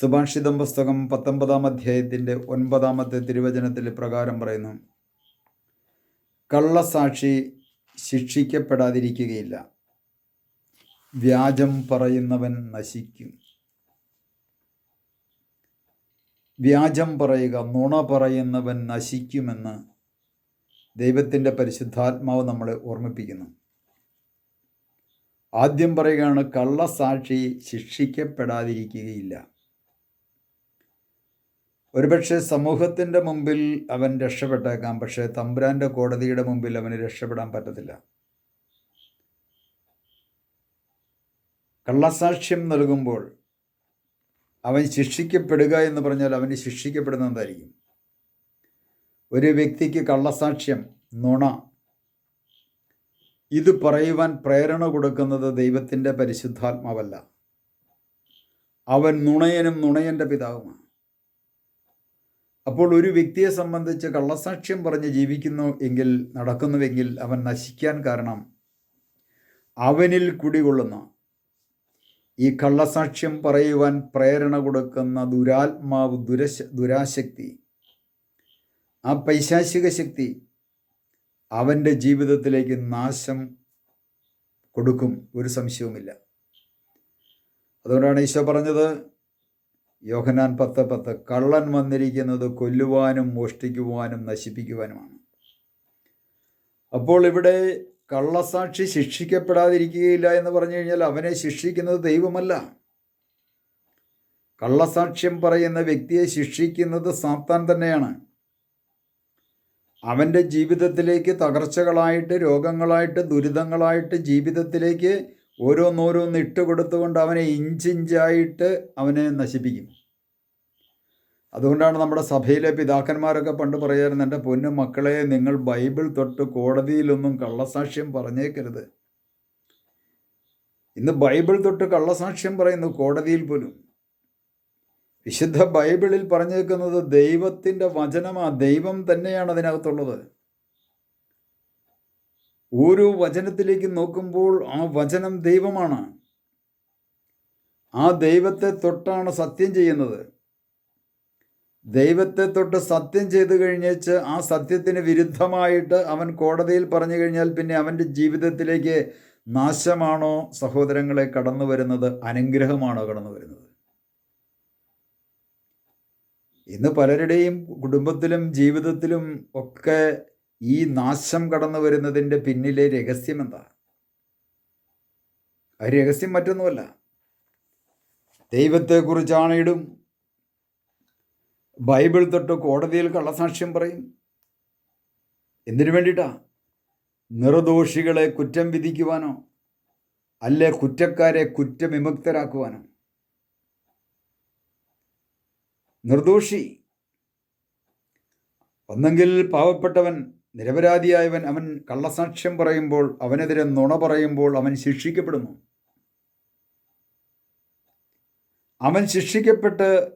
സുഭാഷിതം പുസ്തകം പത്തൊമ്പതാം അധ്യായത്തിന്റെ ഒൻപതാമത്തെ തിരുവചനത്തിൽ പ്രകാരം പറയുന്നു. കള്ളസാക്ഷി ശിക്ഷിക്കപ്പെടാതിരിക്കുകയില്ല. വ്യാജം പറയുന്നവൻ നശിക്കും. വ്യാജം പറയുക നുണ പറയുന്നവൻ നശിക്കുമെന്ന് ദൈവത്തിന്റെ പരിശുദ്ധാത്മാവ് നമ്മളെ ഓർമ്മിപ്പിക്കുന്നു. ആദ്യം പറയുകയാണ് കള്ളസാക്ഷി ശിക്ഷിക്കപ്പെടാതിരിക്കുകയില്ല. ഒരുപക്ഷെ സമൂഹത്തിന്റെ മുമ്പിൽ അവൻ രക്ഷപ്പെട്ടേക്കാം പക്ഷേ തമ്പുരാന്റെ കോടതിയുടെ മുമ്പിൽ അവന് രക്ഷപ്പെടാൻ പറ്റത്തില്ല. കള്ളസാക്ഷ്യം നൽകുമ്പോൾ അവൻ ശിക്ഷിക്കപ്പെടുക എന്ന് പറഞ്ഞാൽ അവന് ശിക്ഷിക്കപ്പെടുന്നതായിരിക്കും ഒരു വ്യക്തിക്ക് കള്ളസാക്ഷ്യം നുണ ഇത് പറയുവാൻ പ്രേരണ കൊടുക്കുന്നത് ദൈവത്തിന്റെ പരിശുദ്ധാത്മാവല്ല. അവൻ നുണയനും നുണയന്റെ പിതാവുമാണ്. അപ്പോൾ ഒരു വ്യക്തിയെ സംബന്ധിച്ച് കള്ളസാക്ഷ്യം പറഞ്ഞ് ജീവിക്കുന്നു എങ്കിൽ നടക്കുന്നുവെങ്കിൽ അവൻ നശിക്കാൻ കാരണം അവനിൽ കുടികൊള്ളുന്ന. ഈ കള്ളസാക്ഷ്യം പറയുവാൻ പ്രേരണ കൊടുക്കുന്ന ദുരാത്മാവ് ദുരശ ദുരാശക്തി. ആ പൈശാചിക ശക്തി അവന്റെ ജീവിതത്തിലേക്ക് നാശം കൊടുക്കും. ഒരു സംശയവുമില്ല. അതുകൊണ്ടാണ് ഈശോ പറഞ്ഞത് യോഹനാൻ പത്ത് പത്ത് കള്ളൻ വന്നിരിക്കുന്നത് കൊല്ലുവാനും മോഷ്ടിക്കുവാനും നശിപ്പിക്കുവാനുമാണ്. അപ്പോൾ ഇവിടെ കള്ളസാക്ഷി ശിക്ഷിക്കപ്പെടാതിരിക്കുകയില്ല എന്ന് പറഞ്ഞു കഴിഞ്ഞാൽ അവനെ ശിക്ഷിക്കുന്നത് ദൈവമല്ല. കള്ളസാക്ഷ്യം പറയുന്ന വ്യക്തിയെ ശിക്ഷിക്കുന്നത് സാത്താൻ തന്നെയാണ്. അവന്റെ ജീവിതത്തിലേക്ക് തകർച്ചകളായിട്ട് രോഗങ്ങളായിട്ട് ദുരിതങ്ങളായിട്ട് ജീവിതത്തിലേക്ക് ഓരോന്നോരോന്ന് ഇട്ട് കൊടുത്തുകൊണ്ട് അവനെ ഇഞ്ചിഞ്ചായിട്ട് അവനെ നശിപ്പിക്കും അതുകൊണ്ടാണ് നമ്മുടെ സഭയിലെ പിതാക്കന്മാരൊക്കെ പണ്ട് പറയാറുണ്ട് എന്റെ പൊന്നു മക്കളെ നിങ്ങൾ ബൈബിൾ തൊട്ട് കോടതിയിലൊന്നും കള്ളസാക്ഷ്യം പറഞ്ഞേക്കരുത്. ഇന്ന് ബൈബിൾ തൊട്ട് കള്ളസാക്ഷ്യം പറയുന്നു കോടതിയിൽ പോലും. വിശുദ്ധ ബൈബിളിൽ പറഞ്ഞേക്കുന്നത് ദൈവത്തിന്റെ വചനമാണ് ദൈവം തന്നെയാണ് അതിനകത്തുള്ളത്. ഓരോ വചനത്തിലേക്ക് നോക്കുമ്പോൾ ആ വചനം ദൈവമാണ്. ആ ദൈവത്തെ തൊട്ടാണ് സത്യം ചെയ്യുന്നത്. ദൈവത്തെ തൊട്ട് സത്യം ചെയ്തു കഴിഞ്ഞേച്ച് ആ സത്യത്തിന് വിരുദ്ധമായിട്ട് അവൻ കോടതിയിൽ പറഞ്ഞു കഴിഞ്ഞാൽ പിന്നെ അവന്റെ ജീവിതത്തിലേക്ക് നാശമാണോ സഹോദരങ്ങളെ കടന്നു വരുന്നത്? അനുഗ്രഹമാണോ കടന്നു വരുന്നത്? ഇന്ന് പലരുടെയും കുടുംബത്തിലും ജീവിതത്തിലും ഒക്കെ ഈ നാശം കടന്നു വരുന്നതിന്റെ പിന്നിലെ രഹസ്യം എന്താ? ആ രഹസ്യം മറ്റൊന്നുമല്ല. ദൈവത്തെക്കുറിച്ചാണ് ഇടും. ബൈബിൾ തൊട്ട് കോടതിയിൽ കള്ളസാക്ഷ്യം പറയും. എന്തിനു വേണ്ടിയിട്ടാ? നിർദോഷികളെ കുറ്റം വിധിക്കുവാനോ അല്ലെ കുറ്റക്കാരെ കുറ്റവിമുക്തരാക്കുവാനോ? നിർദോഷി. ഒന്നെങ്കിൽ പാവപ്പെട്ടവൻ നിരപരാധിയായവൻ അവൻ കള്ളസാക്ഷ്യം പറയുമ്പോൾ അവനെതിരെ നുണ പറയുമ്പോൾ അവൻ ശിക്ഷിക്കപ്പെടുന്നു. അവൻ ശിക്ഷിക്കപ്പെട്ട്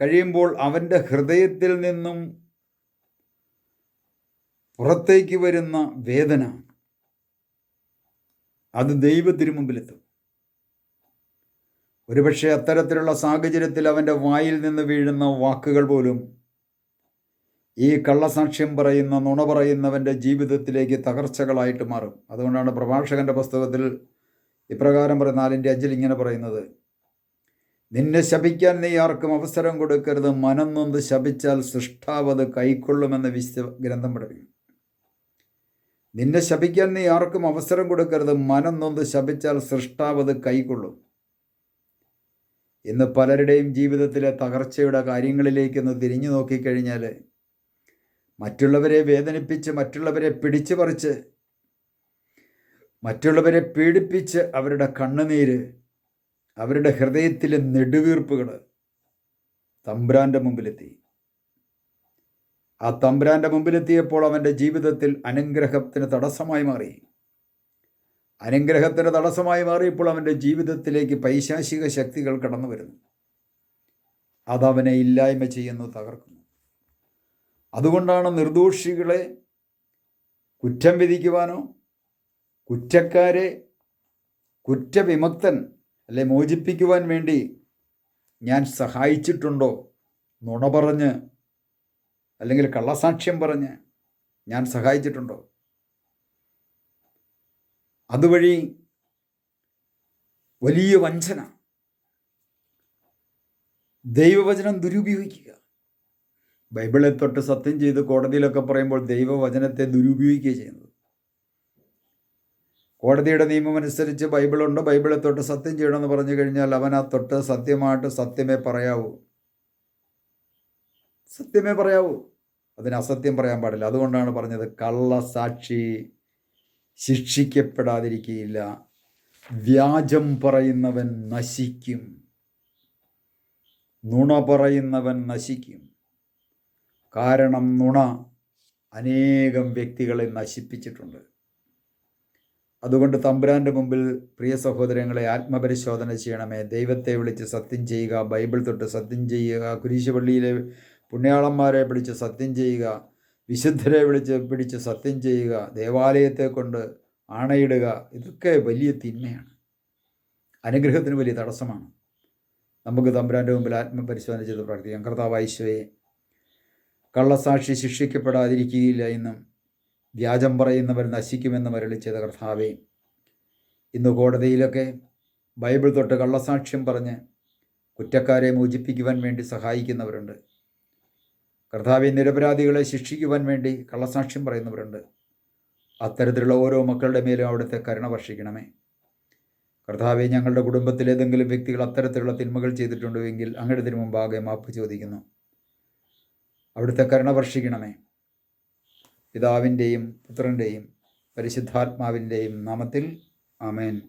കഴിയുമ്പോൾ അവന്റെ ഹൃദയത്തിൽ നിന്നും പുറത്തേക്ക് വരുന്ന വേദന അത് ദൈവത്തിനു മുമ്പിലെത്തും. ഒരുപക്ഷെ അത്തരത്തിലുള്ള സാഹചര്യത്തിൽ അവന്റെ വായിൽ നിന്ന് വീഴുന്ന വാക്കുകൾ പോലും ഈ കള്ളസാക്ഷ്യം പറയുന്ന നുണ പറയുന്നവന്റെ ജീവിതത്തിലേക്ക് തകർച്ചകളായിട്ട് മാറും. അതുകൊണ്ടാണ് പ്രഭാഷകന്റെ പുസ്തകത്തിൽ ഇപ്രകാരം പറയുന്ന നാലിന്റെ അഞ്ചിൽ ഇങ്ങനെ പറയുന്നത്. നിന്നെ ശപിക്കാൻ നീ ആർക്കും അവസരം കൊടുക്കരുത്. മനം നൊന്ത് ശപിച്ചാൽ സൃഷ്ടാവത് കൈക്കൊള്ളുമെന്ന് വിശ്വ ഗ്രന്ഥം പഠിപ്പിക്കും നിന്നെ ശപിക്കാൻ നീ ആർക്കും അവസരം കൊടുക്കരുത്. മനം നൊന്ത് ശപിച്ചാൽ സൃഷ്ടാവത് കൈക്കൊള്ളും. ഇന്ന് പലരുടെയും ജീവിതത്തിലെ തകർച്ചയുടെ കാര്യങ്ങളിലേക്കൊന്ന് തിരിഞ്ഞു നോക്കിക്കഴിഞ്ഞാൽ മറ്റുള്ളവരെ വേദനിപ്പിച്ച് മറ്റുള്ളവരെ പിടിച്ചു പറിച്ച് മറ്റുള്ളവരെ പീഡിപ്പിച്ച് അവരുടെ കണ്ണുനീര് അവരുടെ ഹൃദയത്തിലെ നെടുവീർപ്പുകൾ തമ്പ്രാന്റെ മുമ്പിലെത്തി. ആ തമ്പ്രാന്റെ മുമ്പിലെത്തിയപ്പോൾ അവന്റെ ജീവിതത്തിൽ അനുഗ്രഹത്തിന് തടസ്സമായി മാറി. അനുഗ്രഹത്തിന് തടസ്സമായി മാറിയപ്പോൾ അവന്റെ ജീവിതത്തിലേക്ക് പൈശാചിക ശക്തികൾ കടന്നു വരുന്നു. അതവനെ ഇല്ലായ്മ ചെയ്യുന്നു തകർക്കുന്നു. അതുകൊണ്ടാണ് നിർദോഷികളെ കുറ്റം വിധിക്കുവാനോ കുറ്റക്കാരെ കുറ്റവിമുക്തൻ അല്ലെ മോചിപ്പിക്കുവാൻ വേണ്ടി ഞാൻ സഹായിച്ചിട്ടുണ്ടോ നുണ പറഞ്ഞ് അല്ലെങ്കിൽ കള്ളസാക്ഷ്യം പറഞ്ഞ് ഞാൻ സഹായിച്ചിട്ടുണ്ടോ? അതുവഴി വലിയ വഞ്ചന ദൈവവചനം ദുരുപയോഗിക്കുക. ബൈബിളെ തൊട്ട് സത്യം ചെയ്ത് കോടതിയിലൊക്കെ പറയുമ്പോൾ ദൈവവചനത്തെ ദുരുപയോഗിക്കുക ചെയ്യുന്നത്. കോടതിയുടെ നിയമം അനുസരിച്ച് ബൈബിളുണ്ട് ബൈബിളെ തൊട്ട് സത്യം ചെയ്യണമെന്ന് പറഞ്ഞു കഴിഞ്ഞാൽ അവൻ ആ തൊട്ട് സത്യമായിട്ട് സത്യമേ പറയാവൂ. സത്യമേ പറയാവൂ. അതിന് അസത്യം പറയാൻ പാടില്ല. അതുകൊണ്ടാണ് പറഞ്ഞത് കള്ളസാക്ഷി ശിക്ഷിക്കപ്പെടാതിരിക്കുകയില്ല വ്യാജം പറയുന്നവൻ നശിക്കും. നുണ പറയുന്നവൻ നശിക്കും. കാരണം നുണ അനേകം വ്യക്തികളെ നശിപ്പിച്ചിട്ടുണ്ട്. അതുകൊണ്ട് തമ്പുരാന്റെ മുമ്പിൽ പ്രിയ സഹോദരങ്ങളെ ആത്മപരിശോധന ചെയ്യണമേ. ദൈവത്തെ വിളിച്ച് സത്യം ചെയ്യുക ബൈബിൾ തൊട്ട് സത്യം ചെയ്യുക കുരിശുപള്ളിയിലെ പുണ്യാളന്മാരെ പിടിച്ച് സത്യം ചെയ്യുക വിശുദ്ധരെ വിളിച്ച് പിടിച്ച് സത്യം ചെയ്യുക ദേവാലയത്തെ കൊണ്ട് ആണയിടുക ഇതൊക്കെ വലിയ തിന്മയാണ്. അനുഗ്രഹത്തിന് വലിയ തടസ്സമാണ്. നമുക്ക് തമ്പുരാന്റെ മുമ്പിൽ ആത്മപരിശോധന ചെയ്ത് പ്രാർത്ഥിക്കാം. കർത്താവ് കള്ളസാക്ഷി ശിക്ഷിക്കപ്പെടാതിരിക്കുകയില്ല എന്നും വ്യാജം പറയുന്നവർ നശിക്കുമെന്ന് മരളിച്ചത് കർത്താവേ. ഇന്ന് കോടതിയിലൊക്കെ ബൈബിൾ തൊട്ട് കള്ളസാക്ഷ്യം പറഞ്ഞ് കുറ്റക്കാരെ മോചിപ്പിക്കുവാൻ വേണ്ടി സഹായിക്കുന്നവരുണ്ട്. കർത്താവെ നിരപരാധികളെ ശിക്ഷിക്കുവാൻ വേണ്ടി കള്ളസാക്ഷ്യം പറയുന്നവരുണ്ട്. അത്തരത്തിലുള്ള ഓരോ മക്കളുടെ മേലും അവിടുത്തെ കരുണ വർഷിക്കണമേ. കർത്താവെ ഞങ്ങളുടെ കുടുംബത്തിലേതെങ്കിലും വ്യക്തികൾ അത്തരത്തിലുള്ള തിന്മകൾ ചെയ്തിട്ടുണ്ടോ എങ്കിൽ അങ്ങയുടെ മുമ്പാകെ മാപ്പ് ചോദിക്കുന്നു. അവിടുത്തെ കരുണ വർഷിക്കണമേ. പിതാവിന്റെയും പുത്രന്റെയും പരിശുദ്ധാത്മാവിന്റെയും നാമത്തിൽ ആമേൻ.